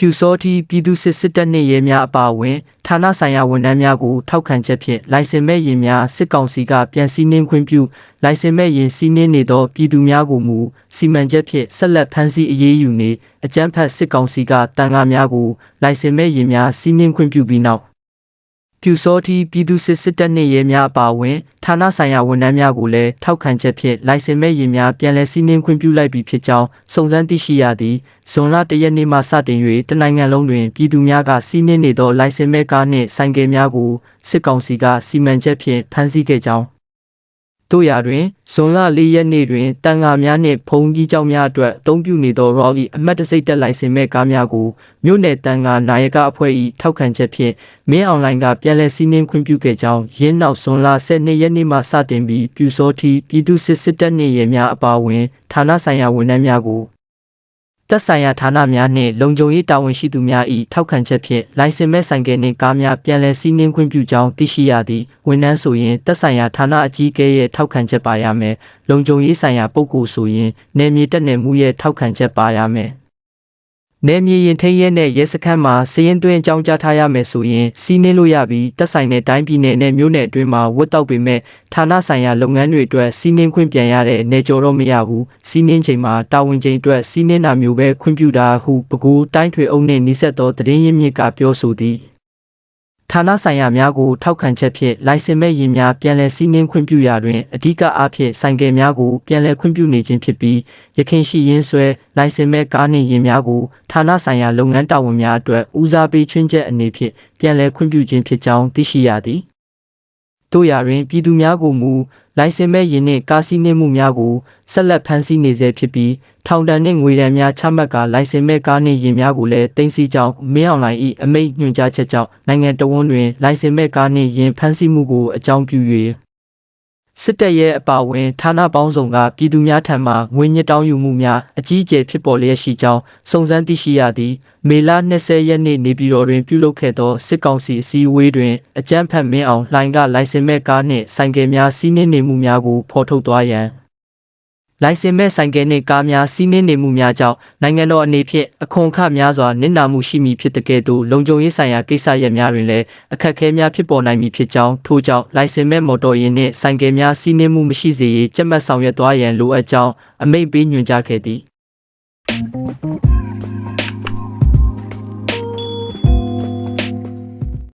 ပြူစောတိပြည်သူစစ်စစ်တပ်နှင့်ရဲများအပါအဝင်ဌာနဆိုင်ရာဝန်ထမ်းများကိုထောက်ခံချက်ဖြင့်လိုင်စင်မဲ့ရင်များစစ်ကောင်စီကပြန်စီးနှင်းခွင့်ပြုလိုင်စင်မဲ့ရင်စီးနှင်းနေသောပြည်သူများကိုမူစီမံချက်ဖြင့်ဆက်လက်ဖမ်းဆီးအရေးယူနေအကြမ်းဖက်စစ်ကောင်စီကတန်ခါများကိုလိုင်စင်မဲ့ရင်များစီးနှင်းခွင့်ပြုပြီးနောက် ပြူစောတိပြည်သူစစ်စစ်တပ်နှင့်ရဲများအပါအဝင်ဌာနဆိုင်ရာဝန်ထမ်းများကိုလည်းထောက်ခံချက်ဖြင့်လိုင်စင်မဲ့ရင်များပြန်လည်စီးနှင်းခွင့်ပြုလိုက်ပြီဖြစ်ကြောင်းစုံစမ်းသိရှိရသည်ဇွန်လတရက်နေ့မှစတင်၍တနိုင်ငံလုံးတွင်ပြည်သူများကစီးနှင်းနေသောလိုင်စင်မဲ့ကားနှင့်ဆိုင်ကယ်များကိုစစ်ကောင်စီကစီမံချက်ဖြင့်ဖမ်းဆီးခဲ့ကြောင်း တို့ရာတွင်ဇွန်လ၄ရက်နေ့တွင်တန်ဃာများနှင့်ဘုံကြီးကျောင်းများအတွက်အသုံးပြုနေသော Rocky အမှတ်တစိတ်တက်လိုင်စင်မဲ့ကားများကိုမြို့နယ်တန်ဃာနာယကအဖွဲ့၏ထောက်ခံချက်ဖြင့်မင်းအွန်လိုင်းကပြန်လည်စီးနှင်းခွင့်ပြုခဲ့ကြောင်းရင်းနောက်ဇွန်လ12ရက်နေ့မှစတင်ပြီးပြူစောတိပြည်သူစစ်စစ်တပ်နှင့်ရဲများအပါအဝင်ဌာနဆိုင်ရာဝန်ထမ်းများကို သက်ဆိုင်ရာဌာနများနှင့်လုံခြုံရေးတာဝန်ရှိသူများ၏ထောက်ခံချက်ဖြင့်လိုင်စင်မဲ့ဆိုင်ကယ်နှင့်ကားများပြန်လည်စီးနှင်းခွင့်ပြုကြောင်းသိရှိရသည်ဝန်ထမ်းဆိုရင်သက်ဆိုင်ရာဌာနအကြီးအကဲရဲ့ထောက်ခံချက်ပါရမယ်လုံခြုံရေးဆိုင်ရာပုဂ္ဂိုလ်ဆိုရင်နယ်မြေတက်နယ်မှုရဲ့ထောက်ခံချက်ပါရမယ် နယ်မြေရင်ထိန်းရဲနဲ့ရဲစခန်းမှာစည်ရင်သွင်းအကြောင်းကြားထားရမယ်ဆိုရင်စီးနှင်းလို့ရပြီးတက်ဆိုင်တဲ့တိုင်းပြည်နယ်နဲ့မြို့နယ်အတွင်းမှာဝတ်တောက်ပေမဲ့ဌာနဆိုင်ရာလုပ်ငန်းတွေအတွက်စီးနှင်းခွင့်ပြန်ရတဲ့နေကြော်တော့မရဘူးစီးနှင်းချိန်မှာတာဝန်ချိန်အတွက်စီးနှင်းတာမျိုးပဲခွင့်ပြုတာဟုပကူတိုင်းထွေအုပ်နှင့်နှိစက်သောသတင်းရင်းမြစ်ကပြောဆိုသည် ဌာနဆိုင်ရာများကိုထောက်ခံချက်ဖြင့်လိုင်စင်မဲ့ရင်များပြန်လည်စီးနှင်းခွင့်ပြုရာတွင်အဓိကအားဖြင့်ဆိုင်ကယ်များကိုပြန်လည်ခွင့်ပြုနေခြင်းဖြစ်ပြီးရခင်ရှိရင်းဆွဲလိုင်စင်မဲ့ကားနှင့်ရင်များကိုဌာနဆိုင်ရာလုပ်ငန်းတာဝန်များအတွက်ဦးစားပေးချွင်းချက်အနေဖြင့်ပြန်လည်ခွင့်ပြုခြင်းဖြစ်ကြောင်းသိရှိရသည်တို့ရာတွင်ပြည်သူများကိုမူ လိုင်စင်မဲ့ရင်နှင့်ကားစီးနှင်းမှုများကိုဆက်လက်ဖမ်းဆီးနေဆဲဖြစ်ပြီးထောင်ဒဏ်နှင့်ငွေဒဏ်များချမှတ်ကာလိုင်စင်မဲ့ကားနှင့်ရင်များကိုလည်းတင်စီကြောင်းမင်းအောင်လိုင်၏အမိန့်ညွှန်ကြားချက်ကြောင့်နိုင်ငံတော်ဝန်တွင်လိုင်စင်မဲ့ကားနှင့်ရင်ဖမ်းဆီးမှုကိုအကြောင်းပြု၍ စစ်တပ်ရဲ့အပါအဝင်ဌာနပေါင်းစုံကပြည်သူများထံမှငွေညစ်တောင်းယူမှုများအကြီးအကျယ်ဖြစ်ပေါ်လျက်ရှိကြောင်းစုံစမ်းသိရှိရသည်မေလ20ရက်နေ့နေပြည်တော်တွင်ပြုလုပ်ခဲ့သောစစ်ကောင်စီအစည်းအဝေးတွင်အကြမ်းဖက်မင်းအောင်လှိုင်ကလိုင်စင်မဲ့ကားနှင့်ဆိုင်ကယ်များစီးနှင်းနေမှုများကိုဖော်ထုတ်သွားရန် လိုင်စင်မဲ့ဆိုင်ကယ်နှင့်ကားများစီးနင်းနေမှုများကြောင့်နိုင်ငံတော်အနေဖြင့်အခွန်အခများစွာနစ်နာမှုရှိမည်ဖြစ်တဲ့ကဲ့သို့လုံခြုံရေးဆိုင်ရာကိစ္စရပ်များတွင်လည်းအခက်အခဲများဖြစ်ပေါ်နိုင်မည်ဖြစ်ကြောင်းထို့ကြောင့်လိုင်စင်မဲ့မော်တော်ယာဉ်နှင့်ဆိုင်ကယ်များစီးနင်းမှုမရှိစေရေးကြက်မှတ်ဆောင်ရွက်သွားရန်လိုအပ်ကြောင်းအမိန့်ပေးညွှန်ကြားခဲ့သည်